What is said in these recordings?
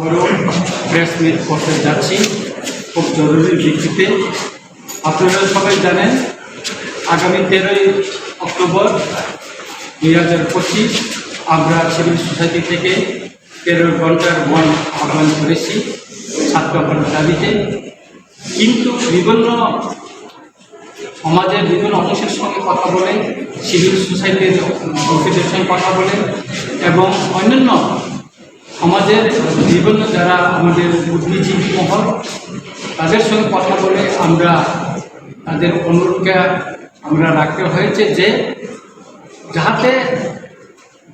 আবারও press meet করতে যাচ্ছি। খুব জরুরি ভিত্তিতে। আপনারা সবাই জানেন, আগামী তেরোই অক্টোবর দুই হাজার পঁচিশ আমরা সিভিল সোসাইটি থেকে তেরো ঘণ্টার বন আহ্বান করেছি ছাত্র ঘণ্টার দাবিতে। কিন্তু বিভিন্ন সমাজের বিভিন্ন অংশের সঙ্গে কথা বলে সিভিল সোসাইটির লোকেদের সঙ্গে কথা বলে, এবং অন্যান্য সমাজের বিভিন্ন যারা আমাদের বুদ্ধিজীবী মহল, তাদের সঙ্গে কথা বলে আমরা তাদের অনুরোধকে আমরা রাখতে হয়েছে যে, যাহাতে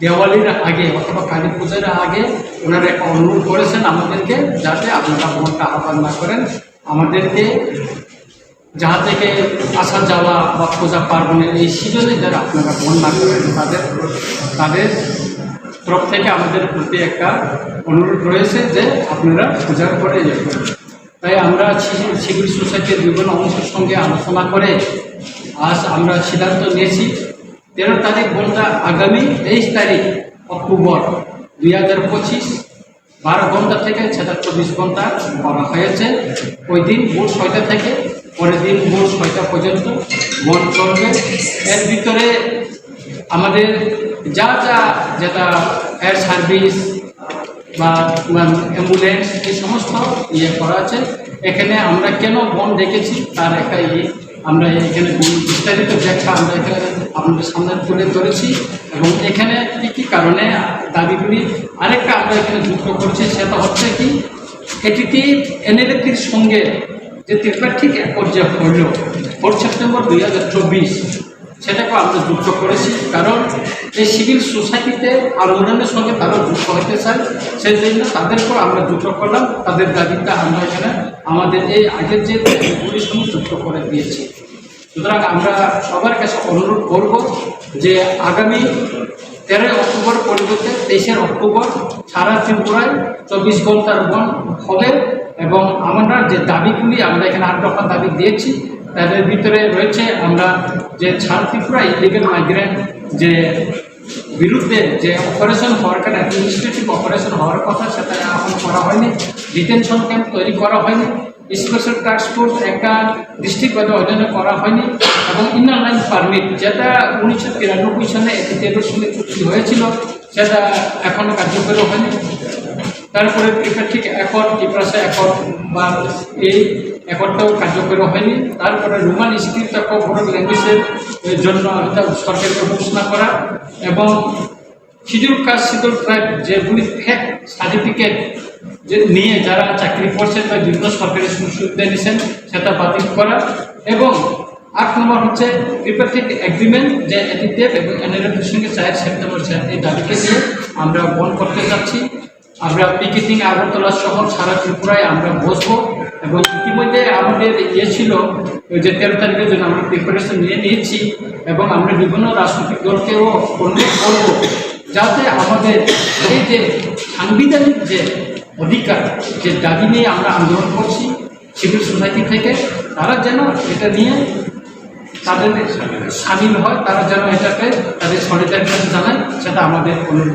দেওয়ালির আগে অথবা কালী পূজার আগে ওনারা একটা অনুরোধ করেছেন আমাদেরকে, যাতে আপনারা মনটা আহ্বান না করেন। আমাদেরকে যাহা থেকে আসা যাওয়া বা পূজা পার্বণের এই সিজনে যারা আপনারা মন না করেন, তাদের তাদের তরফ থেকে আমাদের প্রতি একটা অনুরোধ রয়েছে যে আপনারা পূজার করে যাবেন। তাই আমরা সিভিল সোসাইটির বিভিন্ন অংশের সঙ্গে আলোচনা করে আজ আমরা সিদ্ধান্ত নিয়েছি, তেরো তারিখ বলতে আগামী তেইশ তারিখ, অক্টোবর দুই হাজার পঁচিশ, বারো ঘণ্টা থেকে সেটা চব্বিশ ঘণ্টা করা হয়েছে। ওই দিন ভোর ছয়টা থেকে, পরের দিন ভোর ছয়টা পর্যন্ত বন চলবে। এর ভিতরে আমাদের যা যা যেটা এয়ার সার্ভিস বা অ্যাম্বুলেন্স এই সমস্ত ইয়ে করা আছে। এখানে আমরা কেন বন রেখেছি তার একটা ইয়ে আমরা এখানে বিস্তারিত ব্যাখ্যা আমরা এখানে আপনাদের সামনে তুলে ধরেছি। এবং এখানে কী কী কারণে দাবিগুলি আরেকটা আমরা এখানে যুক্ত করছি, সেটা হচ্ছে কি এটিটি এনএলএটির সঙ্গে যে ত্রিপাক্ষিক এক পর্যায়ে হইল ফোর সেপ্টেম্বর দুই হাজার চব্বিশ সেটাকে আমরা যুক্ত করেছি। কারণ এই সিভিল সোসাইটিতে আন্দোলনের সঙ্গে তারা যুক্ত হতে চায় সেই জন্য তাদেরকেও আমরা যুক্ত করলাম। তাদের দাবিটা আমরা এখানে আমাদের এই আগের যে দাবিগুলির যুক্ত করে দিয়েছি। সুতরাং আমরা সবার কাছে অনুরোধ করব যে আগামী তেরোই অক্টোবর পরিবর্তে তেইশের অক্টোবর সারা ত্রিপুরায় চব্বিশ ঘণ্টার বন হবে এবং আমরা যে দাবিগুলি আমরা এখানে আট দফা দাবি দিয়েছি, তাদের ভিতরে রয়েছে আমরা যে ছাড় ত্রিপুরা ইলিগেল মাইগ্রেন্ট যে বিরুদ্ধে যে অপারেশন হওয়ার কথা অ্যাডমিনিস্ট্রেটিভ অপারেশন হওয়ার কথা সেটা এখন করা হয়নি। ডিটেনশন ক্যাম্প তৈরি করা হয়নি। স্পেশাল টাস্ক ফোর্স একটা ডিস্ট্রিক্ট অধ্যয়নে করা হয়নি এবং ইনার লাইন পারমিট যেটা উনিশশো তিরানব্বই সালে এটির সঙ্গে চুক্তি হয়েছিল, সেটা এখনও কার্যকরী হয়নি। তারপরে ত্রিপাক্ষিক একট ত্রিপ্রাসা একট বা এই একটটাও কার্যকরী হয়নি। তারপরে রোমান স্ক্রিপ্ট বোর্ড ল্যাঙ্গুয়েজের জন্য একটা সরকারকে ঘোষণা করা এবং শিডিউল কাস্ট শিডিউল ট্রাইব যেগুলি ফেক সার্টিফিকেট যে নিয়ে যারা চাকরি করছেন বা বিভিন্ন সরকারি সুবিধা নিচ্ছেন সেটা বাতিল করা। এবং আট নম্বর হচ্ছে ত্রিপাক্ষিক এগ্রিমেন্ট যে এটিদেব এবং এনএলএফের সঙ্গে চার সেপ্টেম্বর এই দাবিকে নিয়ে আমরা বন্ধ করতে যাচ্ছি। আমরা পিকেটিং আগরতলা শহর সারা ত্রিপুরায় আমরা বসবো এবং ইতিমধ্যে আমাদের ইয়ে ছিল যে তেরো তারিখের জন্য আমরা প্রিপারেশন নিয়ে নিয়েছি এবং আমরা বিভিন্ন রাজনৈতিক দলকেও অনুরোধ করব যাতে আমাদের এই যে সাংবিধানিক যে অধিকার, যে দাবি নিয়ে আমরা আন্দোলন করছি সিভিল সোসাইটি থেকে, তারা যেন এটা নিয়ে তাদের সামিল হয়, তারা যেন এটাকে তাদের সলিদারিটি জানায়, সেটা আমাদের অনুরোধ